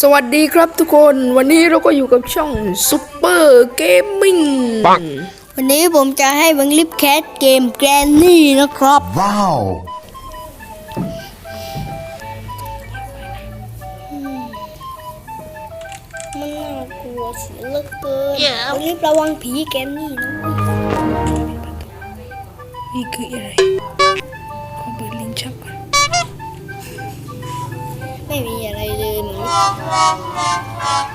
สวัสดีครับทุกคนวันนี้เราก็อยู่กับช่องซุปเปอร์เกมมิ่งวันนี้ผมจะให้บังลิฟแคสเกมแกรนนี่นะครับ Wow! มันน่ากลัวเสียเหลือเกินบังลิฟระวังผีแกรนนี่นะนี่คืออะไร เลยเหมือน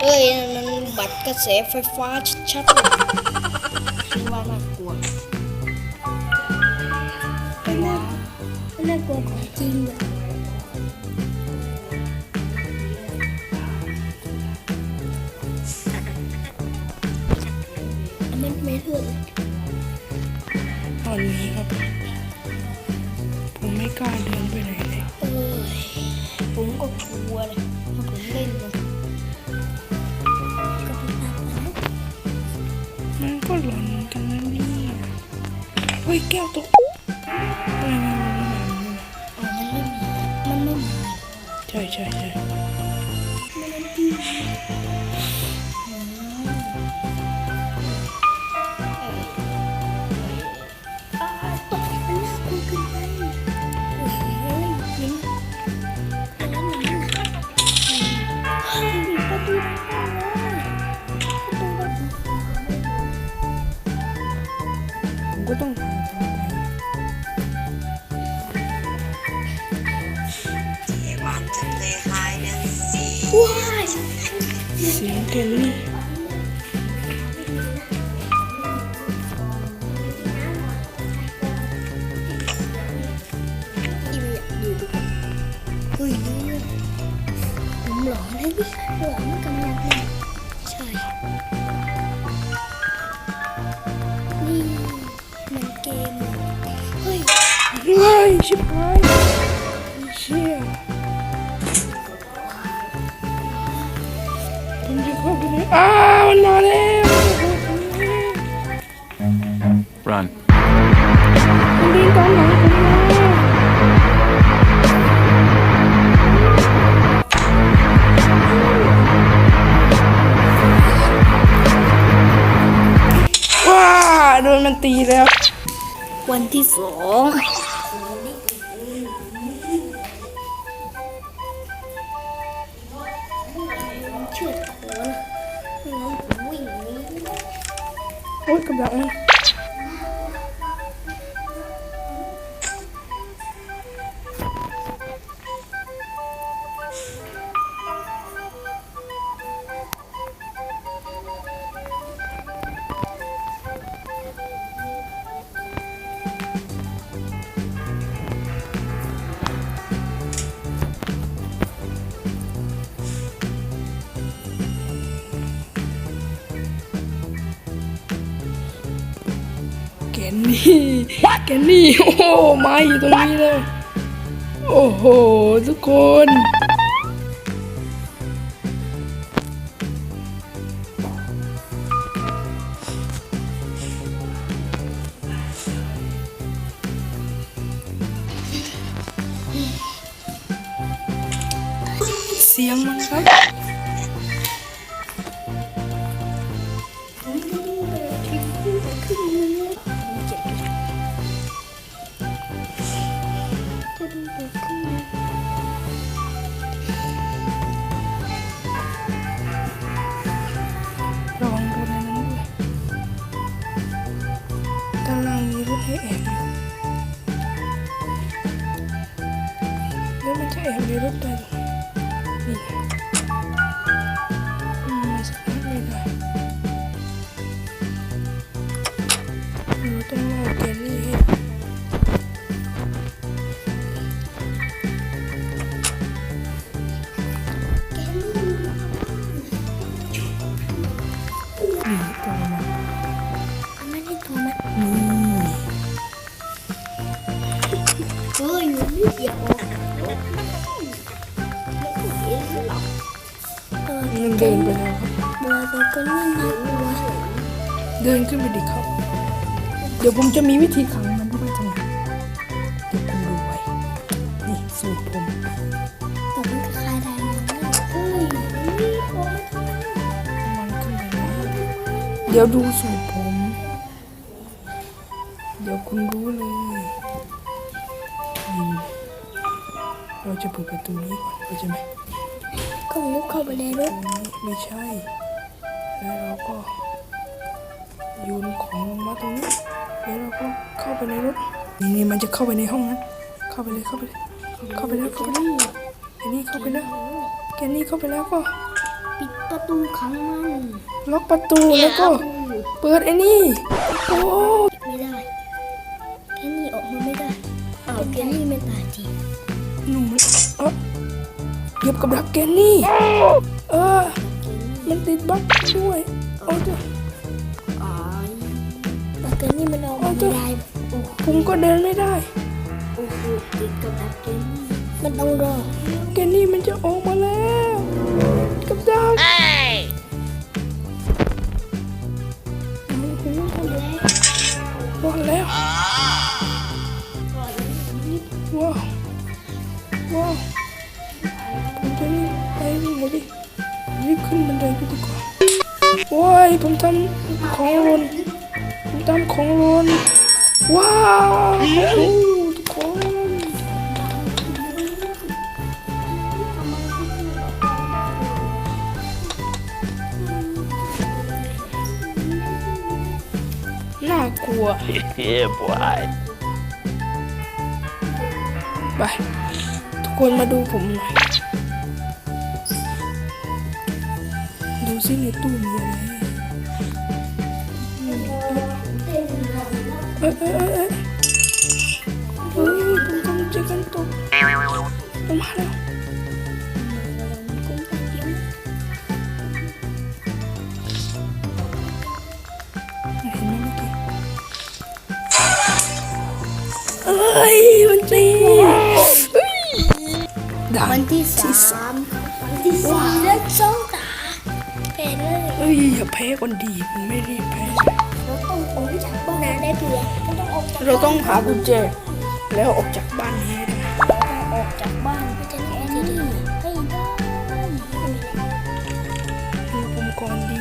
เอ้ยนั่นมันบัตรกระแสไฟฟ้าชัดๆเลยว่าน่ากลัวไม่น่าไม่น่ากลัวของจริงเลยอันนั้นไม่เท่าไหร่ตอนนี้ครับ ผมไม่กล้าเดินไปไหนเลยเอ้ย ผมก็กลัวเลยถ้าผมเล่นเลยก็เป็นหนักนมันก็หลอนเหมือนกันนะนี่เฮ้ยแก้วตกไม่ไม่ไม่ไม่ไม่ไม่อ๋อมันไม่มีมันไม่มีใช่ใช่ใช่ seek. ว้ายเสียงเกมนี่อีเมียดูดูเฮ้ เข้าไปไหนอ้าวมันมาแล้ว Run. มันเดินตามหลังผมมาว้าโดนมันตีแล้ว วันที่สอง โอ๊ยกับ แกนี่ โอ้โหมาอยู่ตรงนี้เลย โอ้โห ทุกคน แล้วมันจะ ก็นี่นะเดินขึ้นไปดิครับ เดี๋ยวผมจะมีวิธีขังมันด้วยจังหวเดี๋ยวคุณดูไว้นี่สูตรผมเดี๋ยวดูสูตรผม เดี๋ยวคุณรู้เลยเราจะเปิดประตูนี้ก่อนใช่ไหมก็มุกเข้าไปในรถไม่ใช่ แล้วเราก็โยนของลงมาตรงนี้แล้วเราก็เข้าไปในรถนี่นี่มันจะเข้าไปในห้องนั้น เข้าไปเลยเข้าไปเลยเข้าไปแล้วเข้าไปแล้วแกนี่เข้าไปแล้วแกนี่เข้าไปแล้วก็ ปิดประตูขังมันล็อกประตูแล้วก็ เปิดไอ้นี่โอ้ไม่ได้แค่นี้ออกมาไม่ได้อ้าวแค่นี้ไม่ตายจริงหนูมันเออเหยียบกับดักแกนี่เออ มันติดบั๊กด้วยโอ้จ้ะอ๋อแต่แค่นี้มันออกมาไม่ได้โอ้โหผมก็เดินไม่ได้ โอ้โหติดกับดักเกนมันต้องรอแกนี่มันจะออกมาแล้ว กับดักรอดแล้วว้าว ผมทำของหล่นผมทำของหล่นว้าวโอ้โหทุกคนน่ากลัว yeah, boy. ไปทุกคนมาดูผมหน่อย ดูซิในตู้มีอะไร เอ้ยเอ้ยเอ้ยเอ้ยเฮ้ยผมกำลังจะกันตกผมมาแล้วเห็นไหมเมื่อกี้เอ้ยมันตีด่าวันนที่สามวันที่สี่และสองตาแพ้เลยเอ้ยอย่าแพ้คนดีมันไม่รีบแพ้เราต้ ออกจากบ้านได้เผื่อเราต้องออกจากเราต้องหากุญแจแล้วออกจากบ้านนี้ออกจากบ้านเพื่อจะได้ที่นี่ให้ได้ดูผมก่อนดี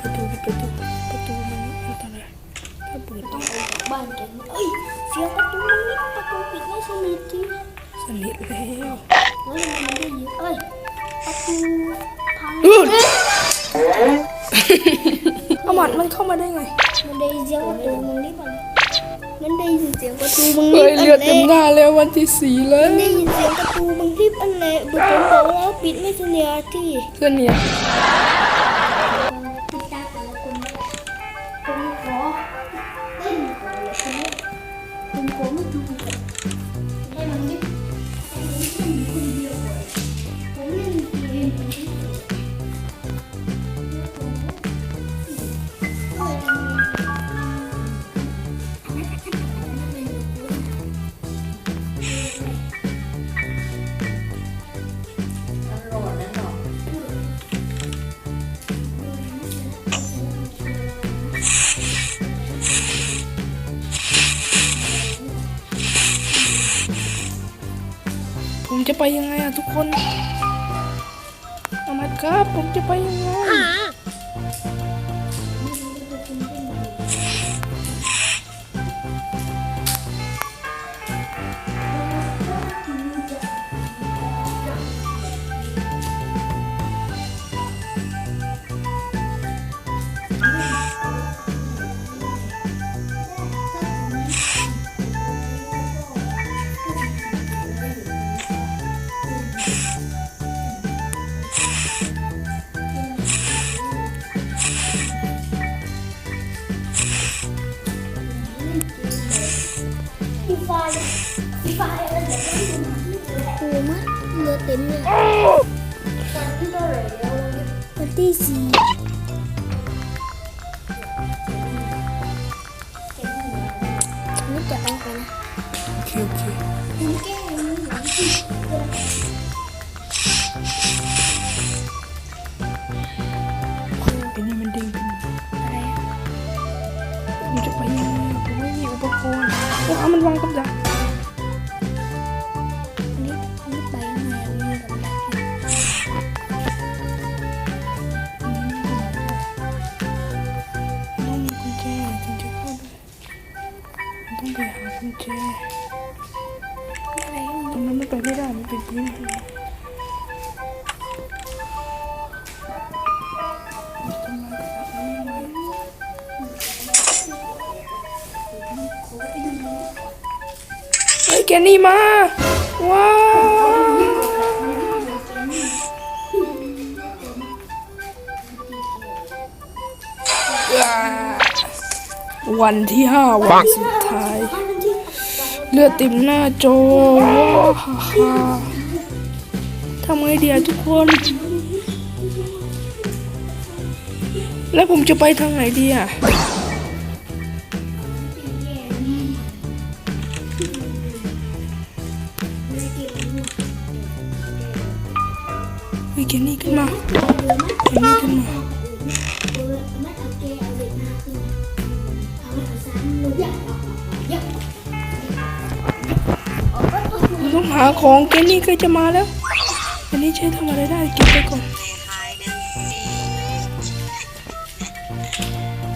ประตูประตูประตูมันอันตรายถ้าเปิดต้องออกจากบ้านกันเอ้ยเสียงประตูนนี่ประตูปิดไม่สนิทจริงสนิทแล้วแล้วมันได้ยินเอ้ยประตูพังเอาห มัดมันเข้ามาได้ไง มันได้ยินเสียงประตูมึงนี่มันมันได้ยินเสียงประตูมึงเฮ้นี่ยอันเลือดแรเต็มกหน้าแล้ววันที่สี่แล้วมันได้ยินเสียงประตูมึงรีบอันแรกบุตรบอกแล้วปิดไม่สนิทที่เพื่อนเนี่ยปิดตาแต่ละคนไม่ได้ผมขอเล่นก่อนเลยคนนี้ผมขอไม่ดูให้มันรีบให้มันเล่ ผมจะไปยังไงอะทุกคนอามัดครับ ผมจะไปยังไง ตรงนั้นไม่ไปไม่ได้มันเป็นพื้นที่แกนี่มา ว้าววันที่ห้าวันสุดท้าย เลือดเต็มหน้าจอว้าฮ่าฮ่าทำไงเดียทุกคน แล้วผมจะไปทางไหนดีอะเฮ้ยเกนี่ขึ้นมาเกนี่ขึ้นมา หาของเกนนี่ก็จะมาแล้วเกนนี่ใช้ทำอะไรได้เก็บไปก่อน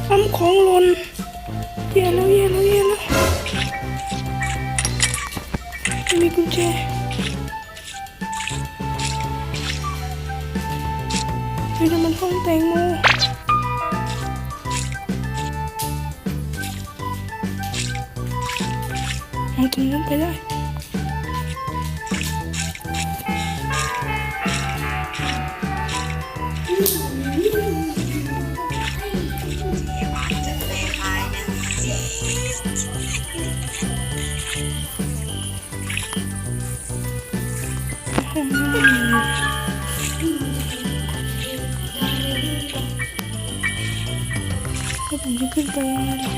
ทำของหล่นเย่แล้วเย่แล้วเย่แล้วไม่มีกุญแจเฮ้ยนั่นมันห้องแตงโมเอาตรงนั้นไปได้ จะขึ้นไปยังไงล่ะ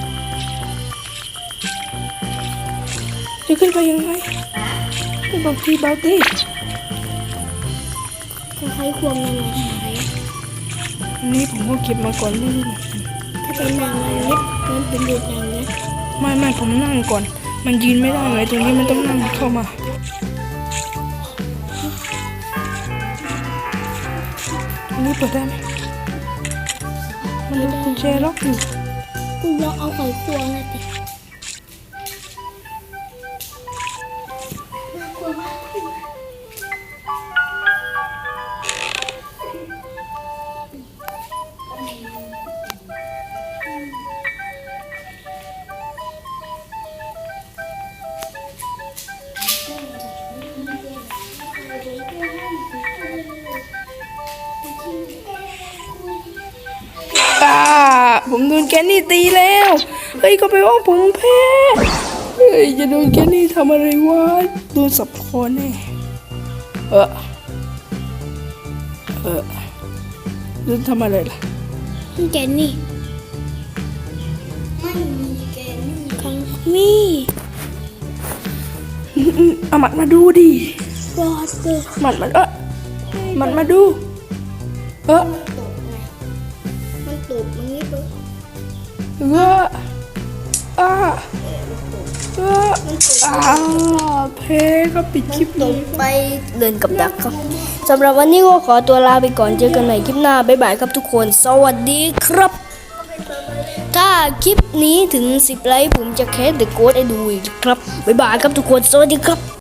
จะขึ้นไปยังไงไม่บอกทีบอกดิใช้ควงนางหายอันนี้ผมก็เก็บมาก่อนนี่ถ้าเป็นนางเล็บมันเป็นเด็กนางเล็บไม่ไม่ผมนั่งก่อน มันยืนไม่ได้ไงตรงนี้มันต้องนั่งเข้ามาตรงนี้เปิดได้ไหมมันมีกุญแจล็อกอยู่ คุณล ผมโดนแกนนี่ตีแล้ว เฮ้ยก็ไปลว่าผมแพ้ เฮ้ยจะโดนแกนนี่ทำอะไรวะ โดนสับคอแน่เออ เออโดนทำอะไรล่ะแกนนี่ ไม่มีแกนนี่คังมี่อืมอืมเอาหมัดมาดูดิรอดเตอร์หมัดมันเออหมัดมาดู เออตกไงมันตกมันนี่ปุ๊บ เอออ่าเอออ่าเพก็ปิดคลิปลยกไปเดินกับดักครับสำหรับวันนี้ก็ขอตัวลาไปก่อนเจอกันใหม่คลิปหน้าบ๊ายบายครับทุกคน สวัสดีครับ ถ้าคลิปนี้ถึง 10 ไลค์ผมจะแคสเดอะโกดให้ดูอีกครับ บ๊ายบายครับทุกคน สวัสดีครับ